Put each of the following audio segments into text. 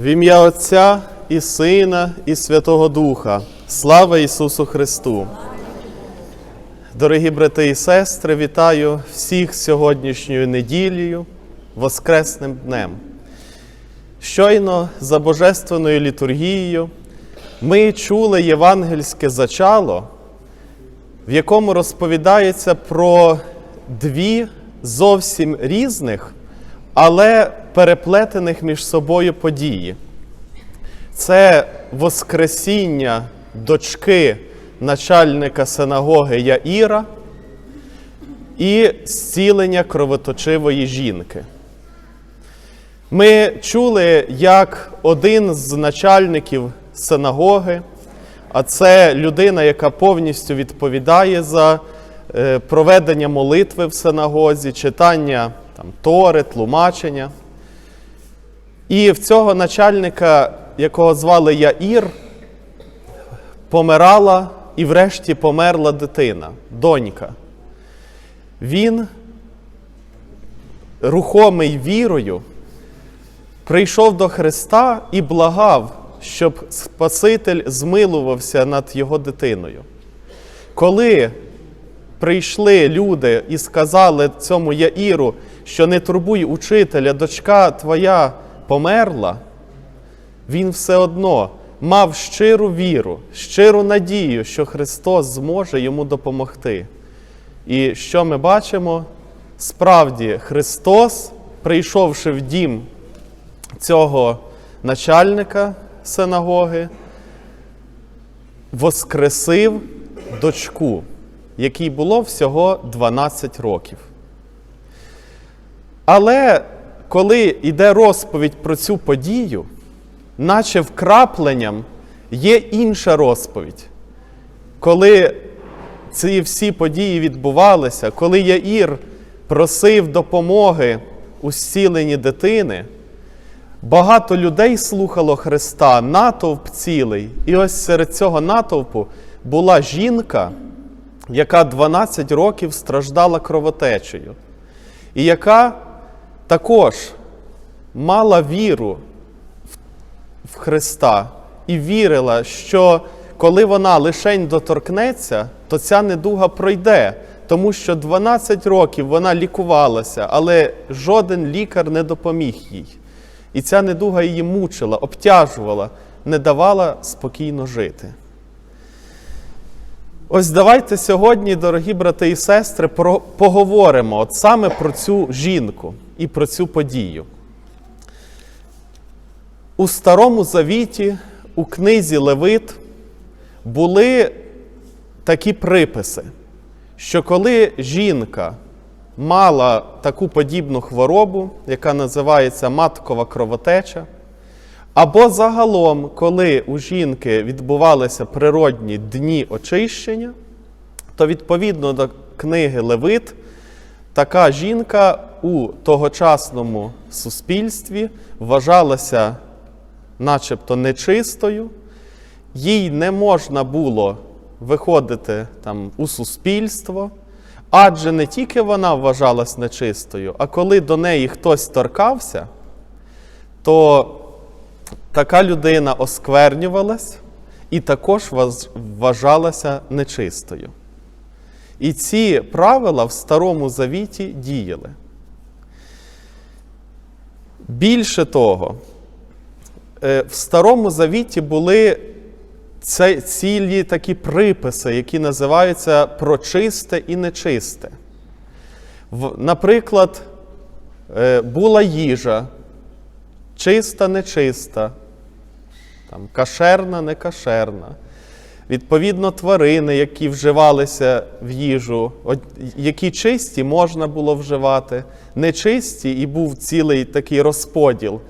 В ім'я Отця і Сина, і Святого Духа. Слава Ісусу Христу! Дорогі брати і сестри, вітаю всіх сьогоднішньою неділею, Воскресним днем. Щойно за Божественною літургією ми чули євангельське зачало, в якому розповідається про дві зовсім різних, але переплетених між собою події. Це Воскресіння дочки начальника синагоги Яїра і зцілення кровоточивої жінки. Ми чули, як один з начальників синагоги, а це людина, яка повністю відповідає за е, проведення молитви в синагозі, читання там, тори, тлумачення. І в цього начальника, якого звали Яїр, помирала і врешті померла дитина, донька. Він, рухомий вірою, прийшов до Христа і благав, щоб Спаситель змилувався над його дитиною. Коли прийшли люди і сказали цьому Яїру, що не турбуй учителя, дочка твоя померла, він все одно мав щиру віру, щиру надію, що Христос зможе йому допомогти. І що ми бачимо? Справді, Христос, прийшовши в дім цього начальника синагоги, воскресив дочку, якій було всього 12 років. Але коли йде розповідь про цю подію, наче вкрапленням є інша розповідь. Коли ці всі події відбувалися, коли Яїр просив допомоги у зціленні дитини, багато людей слухало Христа, натовп цілий. І ось серед цього натовпу була жінка, яка 12 років страждала кровотечею, і яка також мала віру в Христа і вірила, що коли вона лишень доторкнеться, то ця недуга пройде, тому що 12 років вона лікувалася, але жоден лікар не допоміг їй. І ця недуга її мучила, обтяжувала, не давала спокійно жити. Ось давайте сьогодні, дорогі брати і сестри, про, поговоримо от саме про цю жінку і про цю подію. У Старому Завіті, у книзі Левит, були такі приписи, що коли жінка мала таку подібну хворобу, яка називається маткова кровотеча, або загалом, коли у жінки відбувалися природні дні очищення, то відповідно до книги Левит, така жінка у тогочасному суспільстві вважалася начебто нечистою, їй не можна було виходити там у суспільство, адже не тільки вона вважалась нечистою, а коли до неї хтось торкався, то така людина осквернювалась і також вважалася нечистою. І ці правила в Старому Завіті діяли. Більше того, е, в Старому Завіті були це цілі такі приписи, які називаються про чисте і нечисте. Наприклад, е, була їжа, чиста, нечиста, там, кашерна, не кашерна. Відповідно, тварини, які вживалися в їжу, які чисті можна було вживати, нечисті, і був цілий такий розподіл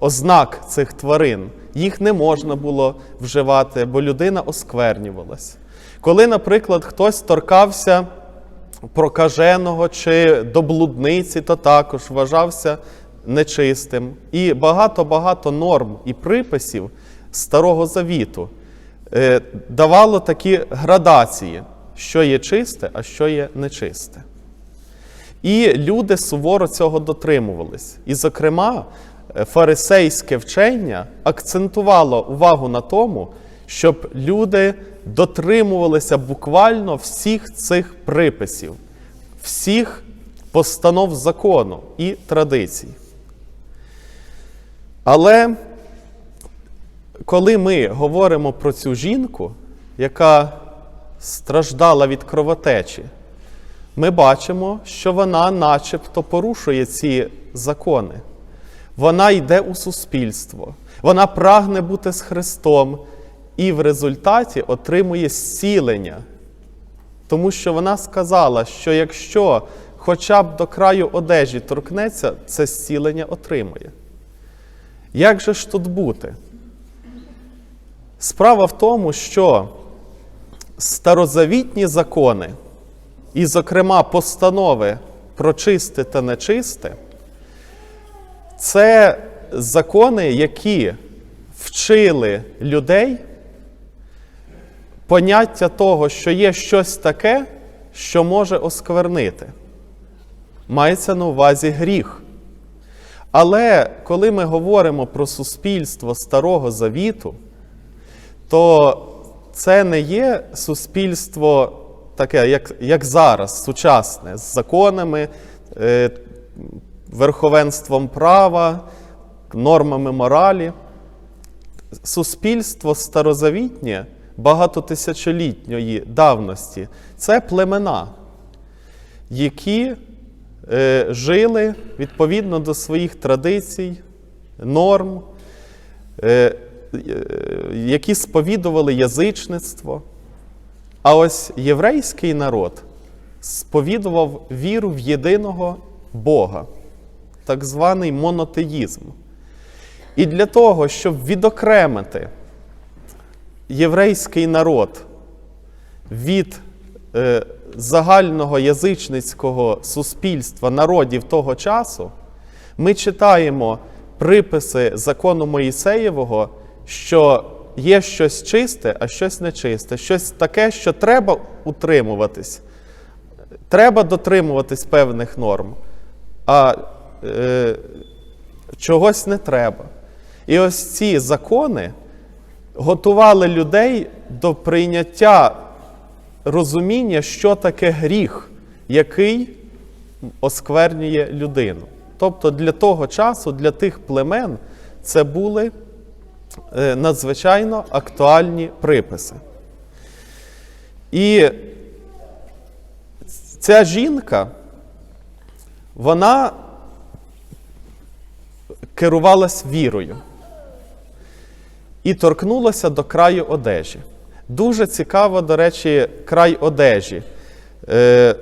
ознак цих тварин. Їх не можна було вживати, бо людина осквернювалась. Коли, наприклад, хтось торкався прокаженого чи до блудниці, то також вважався нечистим, і багато-багато норм і приписів Старого Завіту е, давало такі градації, що є чисте, а що є нечисте. І люди суворо цього дотримувались. І, зокрема, е, фарисейське вчення акцентувало увагу на тому, щоб люди дотримувалися буквально всіх цих приписів, всіх постанов закону і традицій. Але коли ми говоримо про цю жінку, яка страждала від кровотечі, ми бачимо, що вона начебто порушує ці закони. Вона йде у суспільство, вона прагне бути з Христом і в результаті отримує зцілення. Тому що вона сказала, що якщо хоча б до краю одежі торкнеться, це зцілення отримує. Як же ж тут бути? Справа в тому, що старозавітні закони, і, зокрема, постанови про чисте та нечисте, це закони, які вчили людей поняття того, що є щось таке, що може осквернити. Мається на увазі гріх. Але коли ми говоримо про суспільство Старого Завіту, то це не є суспільство таке, як, як зараз, сучасне, з законами, е, верховенством права, нормами моралі. Суспільство старозавітнє багатотисячолітньої давності це племена, які е, жили відповідно до своїх традицій, норм, е, е, які сповідували язичництво. А ось єврейський народ сповідував віру в єдиного Бога, так званий монотеїзм. І для того, щоб відокремити єврейський народ від е, загального язичницького суспільства народів того часу, ми читаємо приписи закону Моїсеєвого, що є щось чисте, а щось нечисте, щось таке, що треба утримуватись. Треба дотримуватись певних норм, а е, чогось не треба. І ось ці закони готували людей до прийняття розуміння, що таке гріх, який осквернює людину. Тобто для того часу, для тих племен, це були надзвичайно актуальні приписи. І ця жінка, вона керувалась вірою і торкнулася до краю одежі. Дуже цікаво, до речі, край одежі. Е,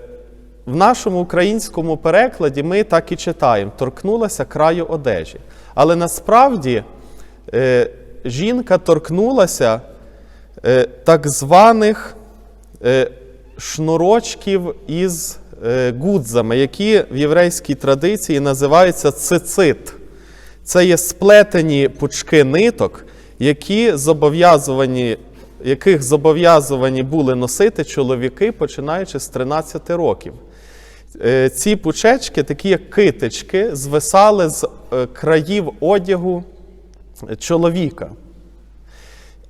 в нашому українському перекладі ми так і читаємо: торкнулася краю одежі. Але насправді е, жінка торкнулася е, так званих е, шнурочків із е, гудзами, які в єврейській традиції називаються цицит. Це є сплетені пучки ниток, які зобов'язувані, яких зобов'язувані були носити чоловіки, починаючи з 13 років. Е, Ці пучечки, такі як китички, звисали з е, країв одягу чоловіка.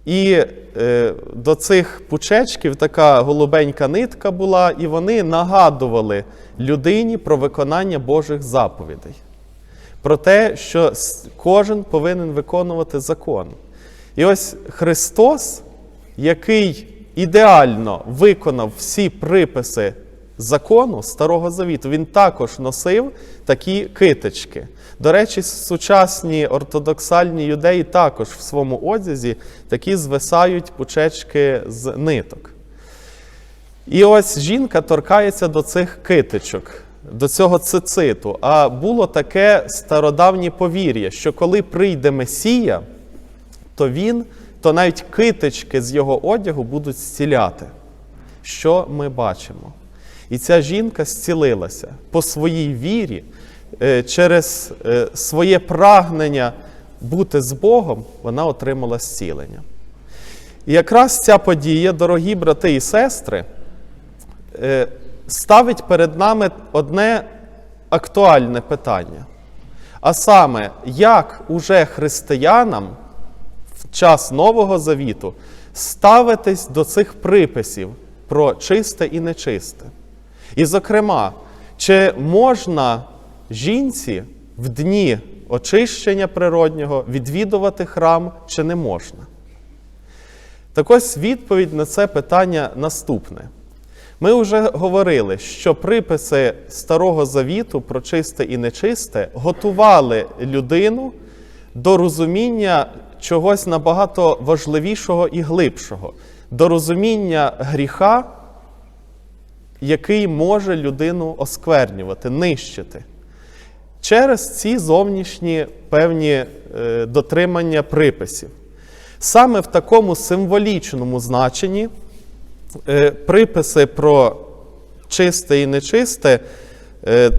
І е, до цих пучечків така голубенька нитка була, і вони нагадували людині про виконання Божих заповідей. Про те, що кожен повинен виконувати закон. І ось Христос, який ідеально виконав всі приписи закону Старого Завіту, він також носив такі китички. До речі, сучасні ортодоксальні юдеї також в своєму одязі такі звисають пучечки з ниток. І ось жінка торкається до цих китичок, до цього цициту. А було таке стародавнє повір'я, що коли прийде Месія, то він, то навіть китички з його одягу будуть зціляти. Що ми бачимо? І ця жінка зцілилася по своїй вірі, е, через е, своє прагнення бути з Богом, вона отримала зцілення. І якраз ця подія, дорогі брати і сестри, е, ставить перед нами одне актуальне питання. А саме, як уже християнам в час Нового Завіту ставитись до цих приписів про чисте і нечисте? І, зокрема, чи можна жінці в дні очищення природнього відвідувати храм, чи не можна? Так ось відповідь на це питання наступне. Ми вже говорили, що приписи Старого Завіту про чисте і нечисте готували людину до розуміння чогось набагато важливішого і глибшого, до розуміння гріха, який може людину осквернювати, нищити. Через ці зовнішні певні е, дотримання приписів. Саме в такому символічному значенні е, приписи про чисте і нечисте е,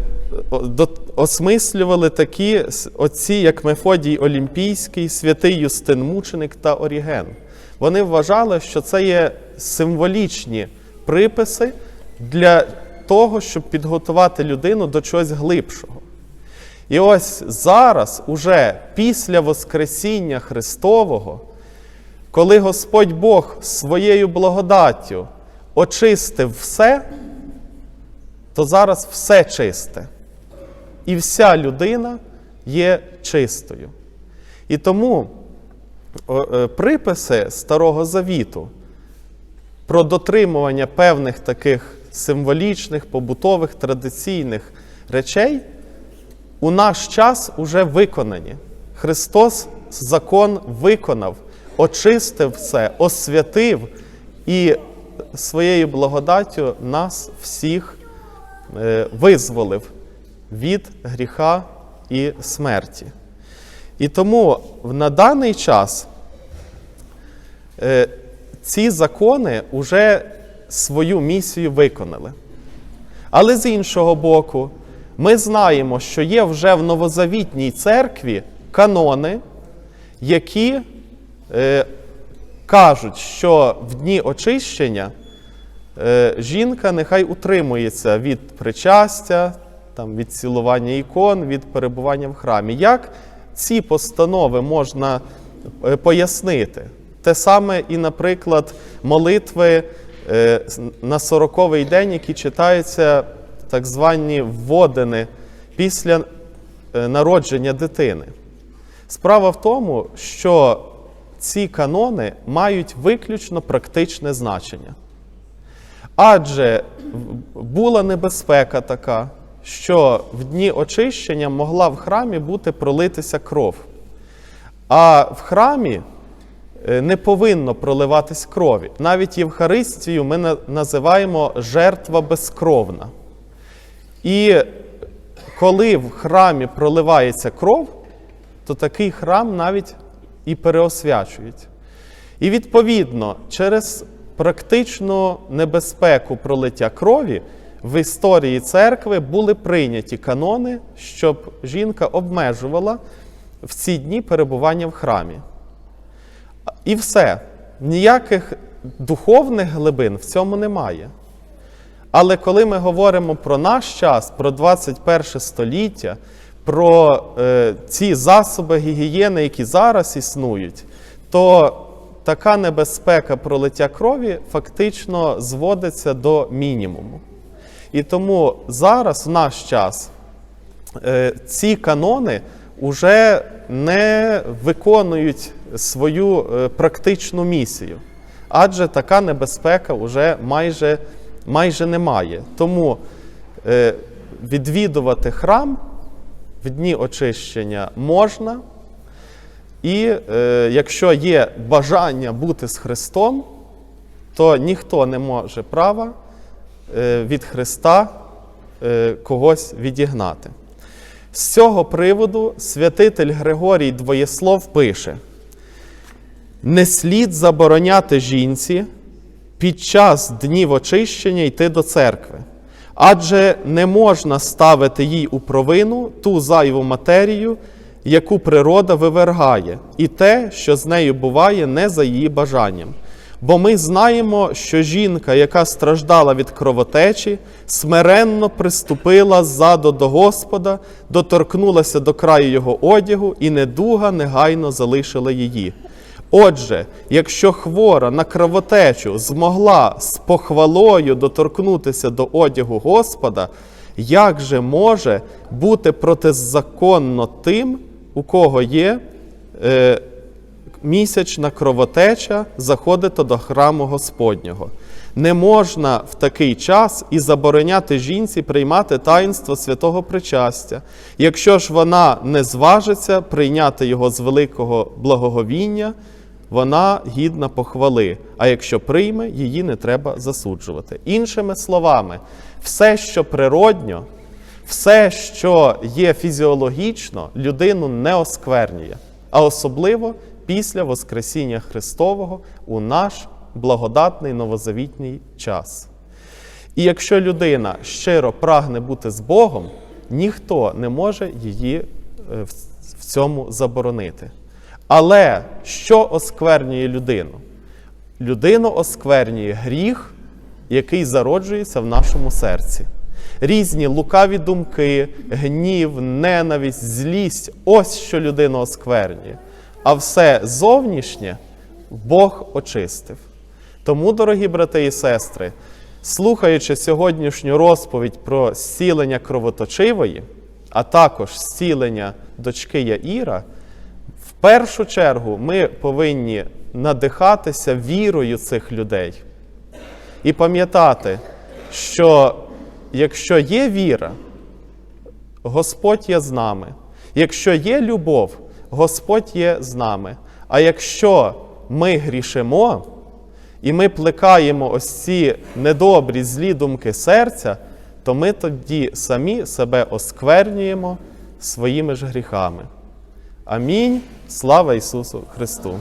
осмислювали такі отці, як Мефодій Олімпійський, святий Юстин Мученик та Оріген. Вони вважали, що це є символічні приписи для того, щоб підготувати людину до чогось глибшого. І ось зараз, уже після Воскресіння Христового, коли Господь Бог своєю благодаттю очистив все, то зараз все чисте. І вся людина є чистою. І тому е, приписи Старого Завіту про дотримування певних таких символічних, побутових, традиційних речей у наш час уже виконані. Христос закон виконав, очистив все, освятив і своєю благодаттю нас всіх е, визволив від гріха і смерті. І тому на даний час е, ці закони вже свою місію виконали. Але з іншого боку, ми знаємо, що є вже в новозавітній церкві канони, які е, кажуть, що в дні очищення е, жінка нехай утримується від причастя, там, від цілування ікон, від перебування в храмі. Як ці постанови можна е, пояснити? Те саме і, наприклад, молитви на 40-й день, які читаються так звані вводини після е, народження дитини. Справа в тому, що ці канони мають виключно практичне значення. Адже була небезпека така, що в дні очищення могла в храмі бути пролитися кров. А в храмі е, не повинно проливатись крові. Навіть Євхаристію ми називаємо жертва безкровна. І коли в храмі проливається кров, то такий храм навіть і переосвячують. І відповідно, через практичну небезпеку пролиття крові в історії церкви були прийняті канони, щоб жінка обмежувала в ці дні перебування в храмі. І все. Ніяких духовних глибин в цьому немає. Але коли ми говоримо про наш час, про 21 століття, про е, ці засоби гігієни, які зараз існують, то така небезпека пролиття крові фактично зводиться до мінімуму. І тому зараз, в наш час, е, ці канони вже не виконують свою е, практичну місію, адже така небезпека вже майже, майже немає. Тому е, відвідувати храм в дні очищення можна, і е, якщо є бажання бути з Христом, то ніхто не може права від Христа когось відігнати. З цього приводу святитель Григорій Двоєслов пише: не слід забороняти жінці під час днів очищення йти до церкви, Адже не можна ставити їй у провину ту зайву матерію, яку природа вивергає, і те, що з нею буває не за її бажанням. Бо ми знаємо, що жінка, яка страждала від кровотечі, смиренно приступила ззаду до Господа, доторкнулася до краю його одягу, і недуга негайно залишила її. Отже, якщо хвора на кровотечу змогла з похвалою доторкнутися до одягу Господа, як же може бути протизаконно тим, у кого є е, місячна кровотеча, заходити до храму Господнього? Не можна в такий час і забороняти жінці приймати таїнство святого причастя, якщо ж вона не зважиться прийняти його з великого благоговіння, вона гідна похвали. А якщо прийме, її не треба засуджувати. Іншими словами, все, що природньо, все, що є фізіологічно, людину не осквернює, а особливо після Воскресіння Христового у наш благодатний новозавітній час. І якщо людина щиро прагне бути з Богом, ніхто не може її е, в цьому заборонити. Але що осквернює людину? Людину осквернює гріх, який зароджується в нашому серці. Різні лукаві думки, гнів, ненависть, злість ось що людину осквернює. А все зовнішнє Бог очистив. Тому, дорогі брати і сестри, слухаючи сьогоднішню розповідь про зцілення кровоточивої, а також зцілення дочки Яїра, в першу чергу ми повинні надихатися вірою цих людей і пам'ятати, що якщо є віра, Господь є з нами. Якщо є любов, Господь є з нами. А якщо ми грішимо і ми плекаємо ось ці недобрі, злі думки серця, то ми тоді самі себе осквернюємо своїми ж гріхами. Амінь. Слава Ісусу Христу!